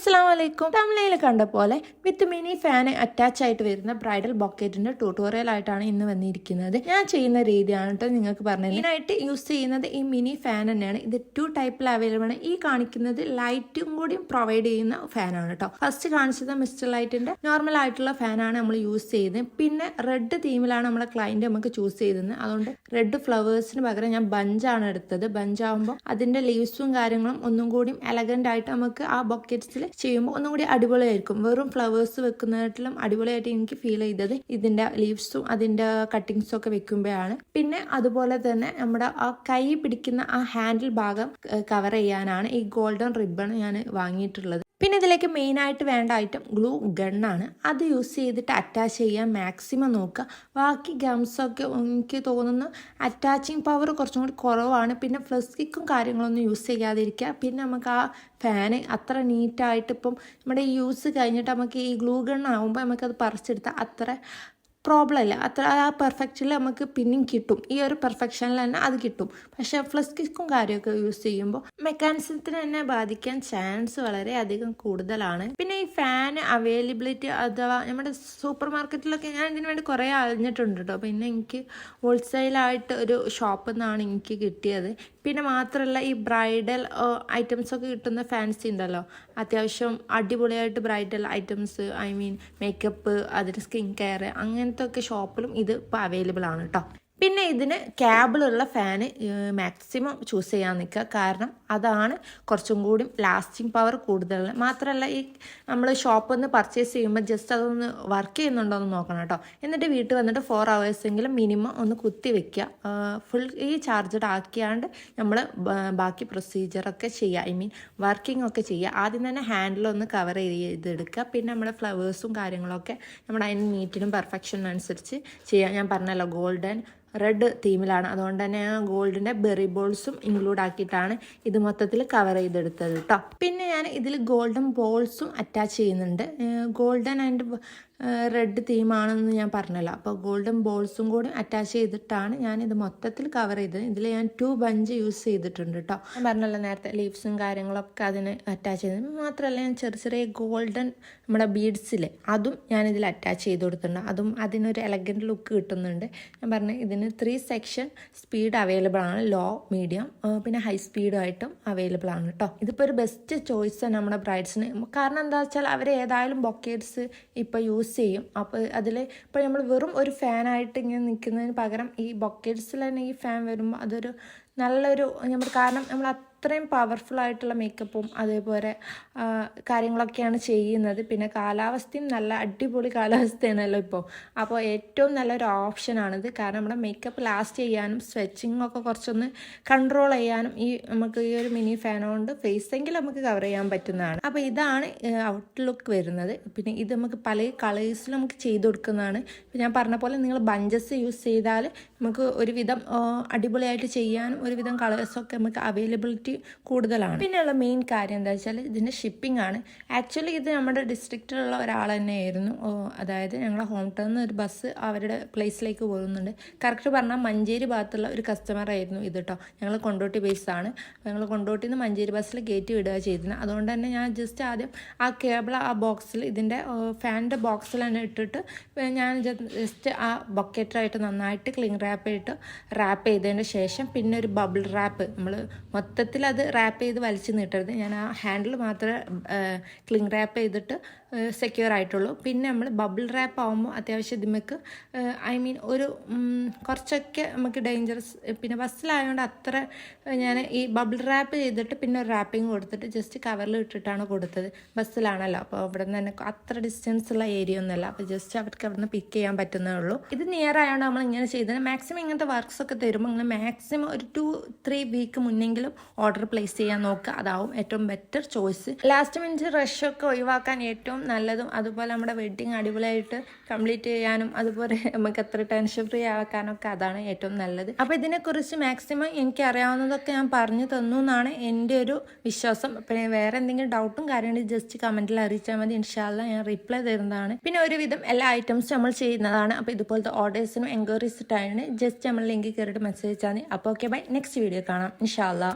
അസ്സാം വലൈക്കും തമിഴയിൽ കണ്ട പോലെ വിത്ത് മിനി ഫാന് അറ്റാച്ച് ആയിട്ട് വരുന്ന ബ്രൈഡൽ ബോക്കറ്റിന്റെ ട്യൂട്ടോറിയൽ ആയിട്ടാണ് ഇന്ന് വന്നിരിക്കുന്നത്. ഞാൻ ചെയ്യുന്ന രീതിയാണ് കേട്ടോ നിങ്ങൾക്ക് പറഞ്ഞത്. മെയിനായിട്ട് യൂസ് ചെയ്യുന്നത് ഈ മിനി ഫാൻ തന്നെയാണ്. ഇത് ടു ടൈപ്പിൽ അവൈലബിൾ ആണ്. ഈ കാണിക്കുന്നത് ലൈറ്റും കൂടി പ്രൊവൈഡ് ചെയ്യുന്ന ഫാനാണ് കേട്ടോ ഫസ്റ്റ് കാണിച്ചത് മിസ്റ്റർ ലൈറ്റിന്റെ നോർമൽ ആയിട്ടുള്ള ഫാനാണ് നമ്മൾ യൂസ് ചെയ്യുന്നത്. പിന്നെ റെഡ് തീമിലാണ് നമ്മളെ ക്ലയന്റ് നമുക്ക് ചൂസ് ചെയ്തത് അതുകൊണ്ട് റെഡ് ഫ്ലവേഴ്സിന് പകരം ഞാൻ ബഞ്ചാണ് എടുത്തത്. ബഞ്ച് ആവുമ്പോൾ അതിന്റെ ലീവ്സും കാര്യങ്ങളും ഒന്നും കൂടി എലഗന്റ് ആയിട്ട് നമുക്ക് ആ ബൊക്കറ്റ്സിൽ ചെയ്യുമ്പോൾ ഒന്നും കൂടി അടിപൊളിയായിരിക്കും. വെറും ഫ്ലവേഴ്സ് വെക്കുന്നതിലും അടിപൊളിയായിട്ട് എനിക്ക് ഫീൽ ചെയ്തത് ഇതിന്റെ ലീവ്സും അതിന്റെ കട്ടിങ്സും ഒക്കെ വെക്കുമ്പോഴാണ്. പിന്നെ അതുപോലെ തന്നെ നമ്മുടെ ആ കൈ പിടിക്കുന്ന ആ ഹാൻഡിൽ ഭാഗം കവർ ചെയ്യാനാണ് ഈ ഗോൾഡൻ റിബൺ ഞാൻ വാങ്ങിയിട്ടുള്ളത്. പിന്നെ ഇതിലേക്ക് മെയിനായിട്ട് വേണ്ട ഐറ്റം ഗ്ലൂ ഗണ്ണാണ് അത് യൂസ് ചെയ്തിട്ട് അറ്റാച്ച് ചെയ്യാൻ മാക്സിമം നോക്കുക. ബാക്കി ഗംസൊക്കെ എനിക്ക് തോന്നുന്നു അറ്റാച്ചിങ് പവർ കുറച്ചും കൂടി കുറവാണ്. പിന്നെ ഫ്ലസ്കിക്കും കാര്യങ്ങളൊന്നും യൂസ് ചെയ്യാതിരിക്കുക. പിന്നെ നമുക്ക് ആ ഫാന് അത്ര നീറ്റായിട്ട് ഇപ്പം നമ്മുടെ യൂസ് കഴിഞ്ഞിട്ട് നമുക്ക് ഈ ഗ്ലൂ ഗൺ ആകുമ്പോൾ നമുക്കത് പറിച്ചെടുത്താൽ അത്ര പ്രോബ്ലം ഇല്ല. അത്ര ആ പെർഫെക്ഷനിൽ നമുക്ക് പിന്നെയും കിട്ടും. ഈ ഒരു പെർഫെക്ഷനിൽ തന്നെ അത് കിട്ടും. പക്ഷെ ഫ്ലസ് കിക്കും കാര്യമൊക്കെ യൂസ് ചെയ്യുമ്പോൾ മെക്കാനിസത്തിന് തന്നെ ബാധിക്കാൻ ചാൻസ് വളരെ അധികം കൂടുതലാണ്. പിന്നെ ഈ ഫാൻ അവൈലബിലിറ്റി അഥവാ നമ്മുടെ സൂപ്പർ മാർക്കറ്റിലൊക്കെ ഞാൻ ഇതിനു വേണ്ടി കുറേ അഴിഞ്ഞിട്ടുണ്ട് കേട്ടോ പിന്നെ എനിക്ക് ഹോൾസെയിലായിട്ട് ഒരു ഷോപ്പിൽ നിന്നാണ് എനിക്ക് കിട്ടിയത്. പിന്നെ മാത്രമല്ല ഈ ബ്രൈഡൽ ഐറ്റംസ് ഒക്കെ കിട്ടുന്ന ഫാൻസി ഉണ്ടല്ലോ. അത്യാവശ്യം അടിപൊളിയായിട്ട് bridal items I mean makeup അതിന് സ്കിൻ കെയർ അങ്ങനത്തെ ഒക്കെ ഷോപ്പിലും ഇത് ഇപ്പോൾ അവൈലബിൾ ആണ് കേട്ടോ പിന്നെ ഇതിന് ക്യാബിളുള്ള ഫാന് മാക്സിമം ചൂസ് ചെയ്യാൻ നിൽക്കുക. കാരണം അതാണ് കുറച്ചും കൂടി ലാസ്റ്റിംഗ് പവർ കൂടുതൽ മാത്രമല്ല ഈ നമ്മൾ ഷോപ്പിൽ നിന്ന് പർച്ചേസ് ചെയ്യുമ്പോൾ ജസ്റ്റ് അതൊന്ന് വർക്ക് ചെയ്യുന്നുണ്ടോ എന്ന് നോക്കണം കേട്ടോ. എന്നിട്ട് വീട്ടിൽ വന്നിട്ട് ഫോർ എങ്കിലും മിനിമം ഒന്ന് കുത്തി വെക്കുക. ഫുൾ ഈ ചാർജഡ് ആക്കിയാണ്ട് നമ്മൾ ബാക്കി പ്രൊസീജിയറൊക്കെ ചെയ്യുക. ഐ മീൻ വർക്കിംഗ് ഒക്കെ ചെയ്യുക. ആദ്യം തന്നെ ഹാൻഡിലൊന്ന് കവർ ചെയ്തെടുക്കുക പിന്നെ നമ്മുടെ ഫ്ലവേഴ്സും കാര്യങ്ങളൊക്കെ നമ്മുടെ അതിന് നീറ്റിനും പെർഫെക്ഷനും അനുസരിച്ച് ചെയ്യുക ഞാൻ പറഞ്ഞല്ലോ ഗോൾഡൻ റെഡ് തീമിലാണ് അതുകൊണ്ട് തന്നെ ഞാൻ ഗോൾഡിന്റെ ബെറി ബോൾസും ഇൻക്ലൂഡ് ആക്കിയിട്ടാണ് ഇത് മൊത്തത്തിൽ കവർ ചെയ്തെടുത്തത് കേട്ടോ പിന്നെ ഞാൻ ഇതിൽ ഗോൾഡൻ ബോൾസും അറ്റാച്ച് ചെയ്യുന്നുണ്ട്. ഗോൾഡൻ ആൻഡ് റെഡ് തീമാണെന്ന് ഞാൻ പറഞ്ഞല്ലോ. അപ്പോൾ ഗോൾഡൻ ബോൾസും കൂടി അറ്റാച്ച് ചെയ്തിട്ടാണ് ഞാൻ ഇത് മൊത്തത്തിൽ കവർ ചെയ്തത്. ഇതിൽ ഞാൻ ടു ബഞ്ച് യൂസ് ചെയ്തിട്ടുണ്ട് കേട്ടോ ഞാൻ പറഞ്ഞല്ലോ നേരത്തെ ലീവ്സും കാര്യങ്ങളൊക്കെ അതിന് അറ്റാച്ച് ചെയ്ത് മാത്രമല്ല ഞാൻ ചെറിയ ചെറിയ ഗോൾഡൻ നമ്മുടെ ബീഡ്സിൽ അതും ഞാൻ ഇതിൽ അറ്റാച്ച് ചെയ്ത് കൊടുത്തിട്ടുണ്ട്. അതും അതിനൊരു എലഗന്റ് ലുക്ക് കിട്ടുന്നുണ്ട്. ഞാൻ പറഞ്ഞു ഇതിന് ത്രീ സെക്ഷൻ സ്പീഡ് അവൈലബിൾ ആണ്. ലോ മീഡിയം പിന്നെ ഹൈ സ്പീഡുമായിട്ടും അവൈലബിൾ ആണ് കേട്ടോ ഇതിപ്പോൾ ഒരു ബെസ്റ്റ് ചോയ്സ് നമ്മുടെ ബ്രൈഡ്സിന് കാരണം എന്താ വെച്ചാൽ അവർ ഏതായാലും ബൊക്കേറ്റ്സ് ഇപ്പോൾ യൂസ് യൂസ് ചെയ്യും. അപ്പോൾ അതിൽ ഇപ്പോൾ നമ്മൾ വെറും ഒരു ഫാനായിട്ട് ഇങ്ങനെ നിൽക്കുന്നതിന് പകരം ഈ ബൊക്കറ്റ്സിൽ തന്നെ ഈ ഫാൻ വരുമ്പോൾ അതൊരു നല്ലൊരു നമ്മൾ കാരണം നമ്മൾ അത്രയും പവർഫുൾ ആയിട്ടുള്ള മേക്കപ്പും അതേപോലെ കാര്യങ്ങളൊക്കെയാണ് ചെയ്യുന്നത്. പിന്നെ കാലാവസ്ഥയും നല്ല അടിപൊളി കാലാവസ്ഥയാണല്ലോ ഇപ്പോൾ അപ്പോൾ ഏറ്റവും നല്ലൊരു ഓപ്ഷനാണിത് കാരണം നമ്മുടെ മേക്കപ്പ് ലാസ്റ്റ് ചെയ്യാനും സ്വെച്ചിങ് ഒക്കെ കുറച്ചൊന്ന് കൺട്രോൾ ചെയ്യാനും ഈ നമുക്ക് ഈ ഒരു മിനി ഫാൻ കൊണ്ട് ഫേസെങ്കിലും നമുക്ക് കവർ ചെയ്യാൻ പറ്റുന്നതാണ്. അപ്പോൾ ഇതാണ് ഔട്ട് ലുക്ക് വരുന്നത്. പിന്നെ ഇത് നമുക്ക് പല കളേഴ്സിൽ നമുക്ക് ചെയ്ത് കൊടുക്കുന്നതാണ്. ഞാൻ പറഞ്ഞ പോലെ നിങ്ങൾ ബഞ്ചസ് യൂസ് ചെയ്താൽ നമുക്ക് ഒരുവിധം അടിപൊളിയായിട്ട് ചെയ്യാനും ഒരുവിധം കളേഴ്സൊക്കെ നമുക്ക് അവൈലബിലിറ്റി കൂടുതലാണ്. പിന്നെയുള്ള മെയിൻ കാര്യം എന്താ വെച്ചാൽ ഇതിന്റെ ഷിപ്പിംഗ് ആണ്. ആക്ച്വലി ഇത് നമ്മുടെ ഡിസ്ട്രിക്റ്റിലുള്ള ഒരാൾ തന്നെയായിരുന്നു. അതായത് ഞങ്ങളുടെ ഹോം ടൗണിൽ നിന്ന് ഒരു ബസ് അവരുടെ പ്ലേസിലേക്ക് പോകുന്നുണ്ട്. കറക്റ്റ് പറഞ്ഞാൽ മഞ്ചേരി ഭാഗത്തുള്ള ഒരു കസ്റ്റമർ ആയിരുന്നു ഇത് കേട്ടോ ഞങ്ങൾ കൊണ്ടോട്ടി ബേസ് ആണ്. ഞങ്ങൾ കൊണ്ടോട്ടിൽ നിന്ന് മഞ്ചേരി ബസ്സിൽ കയറ്റി വിടുക ചെയ്തിരുന്നത് അതുകൊണ്ട് തന്നെ ഞാൻ ജസ്റ്റ് ആദ്യം ആ കേബിൾ ആ ബോക്സിൽ ഇതിന്റെ ഫാനിന്റെ ബോക്സിൽ തന്നെ ഇട്ടിട്ട് ഞാൻ ജസ്റ്റ് ആ ബൊക്കറ്റായിട്ട് നന്നായിട്ട് ക്ലീൻ റാപ്പ് ചെയ്തിട്ട് റാപ്പ് ചെയ്തതിന് ശേഷം പിന്നെ ഒരു ബബിൾ റാപ്പ് നമ്മൾ മൊത്തത്തിൽ അത് റാപ്പ് ചെയ്ത് വലിച്ചു നീട്ടരുത്. ഞാൻ ആ ഹാൻഡിൽ മാത്രമേ ക്ലിങ് റാപ്പ് ചെയ്തിട്ട് സെക്യൂർ ആയിട്ടുള്ളൂ. പിന്നെ നമ്മൾ ബബിൾ റാപ്പ് ആകുമ്പോൾ അത്യാവശ്യം നമുക്ക് ഐ മീൻ ഒരു കുറച്ചൊക്കെ നമുക്ക് ഡേഞ്ചറസ് പിന്നെ ബസ്സിലായതുകൊണ്ട് അത്ര ഞാൻ ഈ ബബിൾ റാപ്പ് ചെയ്തിട്ട് പിന്നെ ഒരു റാപ്പിംഗ് കൊടുത്തിട്ട് ജസ്റ്റ് കവറിൽ ഇട്ടിട്ടാണ് കൊടുത്തത്. ബസ്സിലാണല്ലോ അപ്പോൾ അവിടെ നിന്ന് തന്നെ അത്ര ഡിസ്റ്റൻസ് ഉള്ള ഏരിയ ഒന്നുമല്ല അപ്പോൾ ജസ്റ്റ് അവർക്ക് അവിടെ നിന്ന് പിക്ക് ചെയ്യാൻ പറ്റുന്നേ ഉള്ളൂ. ഇത് നിയർ ആയതുകൊണ്ട് നമ്മൾ ഇങ്ങനെ ചെയ്തത് മാക്സിമം ഇങ്ങനത്തെ വർക്ക്സ് ഒക്കെ തരുമ്പോൾ ഇങ്ങനെ മാക്സിമം ഒരു ടു ത്രീ വീക്ക് മുന്നെങ്കിലും ഓർഡർ പ്ലേസ് ചെയ്യാൻ നോക്കുക അതാവും ഏറ്റവും better choice last minute rush ഒക്കെ ഒഴിവാക്കാൻ ഏറ്റവും നല്ലതും. അതുപോലെ നമ്മുടെ വെഡ്ഡിങ് അടിപൊളിയായിട്ട് കംപ്ലീറ്റ് ചെയ്യാനും അതുപോലെ നമുക്ക് എത്ര ടെൻഷൻ ഫ്രീ ആക്കാനൊക്കെ അതാണ് ഏറ്റവും നല്ലത്. അപ്പോൾ ഇതിനെക്കുറിച്ച് മാക്സിമം എനിക്ക് അറിയാവുന്നതൊക്കെ ഞാൻ പറഞ്ഞു തന്നു എന്നാണ് എന്റെ ഒരു വിശ്വാസം. പിന്നെ വേറെ എന്തെങ്കിലും ഡൗട്ടും കാര്യങ്ങളും ജസ്റ്റ് കമന്റിൽ അറിയിച്ചാൽ മതി. ഇൻഷാല്ല ഞാൻ റിപ്ലൈ തരുന്നതാണ്. പിന്നെ ഒരുവിധം എല്ലാ ഐറ്റംസും നമ്മൾ ചെയ്യുന്നതാണ്. അപ്പോൾ ഇതുപോലത്തെ ഓർഡേഴ്സിനും എൻക്വയറീസ് ഇട്ടാണ് ജസ്റ്റ് നമ്മൾ ലിങ്കിൽ കയറിയിട്ട് മെസ്സേജ് അയച്ചാൽ മതി. അപ്പോൾ ഓക്കെ ബൈ നെക്സ്റ്റ് വീഡിയോ കാണാം. ഇൻഷാല്ല